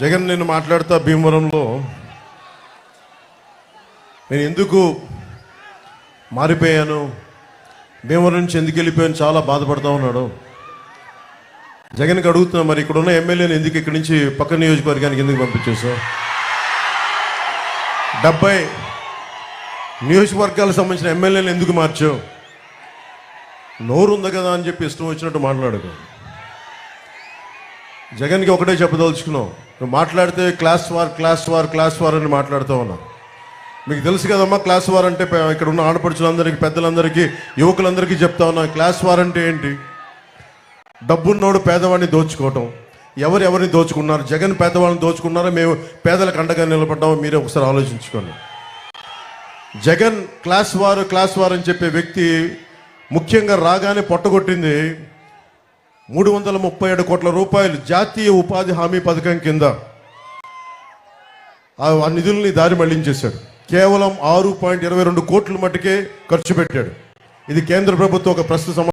జగన్ నేను మాట్లాడుతా భీమవరంలో. నేను ఎందుకు మారిపోయాను? భీమవరం నుంచి ఎందుకు వెళ్ళిపోయాను? చాలా బాధపడతా ఉన్నాడు. జగన్కి అడుగుతున్నా మరి ఇక్కడ ఉన్న ఎమ్మెల్యేని ఎందుకు ఇక్కడి నుంచి పక్క నియోజకవర్గానికి ఎందుకు పంపించేసావు డెబ్బై నియోజకవర్గాలకు సంబంధించిన ఎమ్మెల్యేని ఎందుకు మార్చావు? నోరు ఉంది కదా అని చెప్పి ఇష్టం వచ్చినట్టు మాట్లాడకు. జగన్కి ఒకటే చెప్పదలుచుకున్నావు. నువ్వు మాట్లాడితే class war class war class war అని మాట్లాడుతూ ఉన్నావు. మీకు తెలుసు కదమ్మా క్లాస్ వార్ అంటే ఇక్కడ ఉన్న ఆడపడుచులందరికీ పెద్దలందరికీ యువకులందరికీ చెప్తా ఉన్నా క్లాస్ వార్ అంటే ఏంటి? డబ్బున్నోడు పేదవాడిని దోచుకోవటం. ఎవరు ఎవరిని దోచుకున్నారు? జగన్ పేదవాళ్ళని దోచుకున్నారో? మేము పేదలకు అండగా నిలబడ్డామో? మీరే ఒకసారి ఆలోచించుకోండి. జగన్ క్లాస్ వారు క్లాస్ వారు అని చెప్పే వ్యక్తి ముఖ్యంగా రాగానే పొట్టగొట్టింది మూడు వందల ముప్పై ఏడు కోట్ల రూపాయలు జాతీయ ఉపాధి హామీ పథకం కింద ఆ నిధుల్ని దారి మళ్ళించేశాడు. కేవలం ఆరు పాయింట్ ఇరవై రెండు కోట్ల మటుకే ఖర్చు పెట్టాడు. ఇది కేంద్ర ప్రభుత్వం ఒక ప్రస్తుత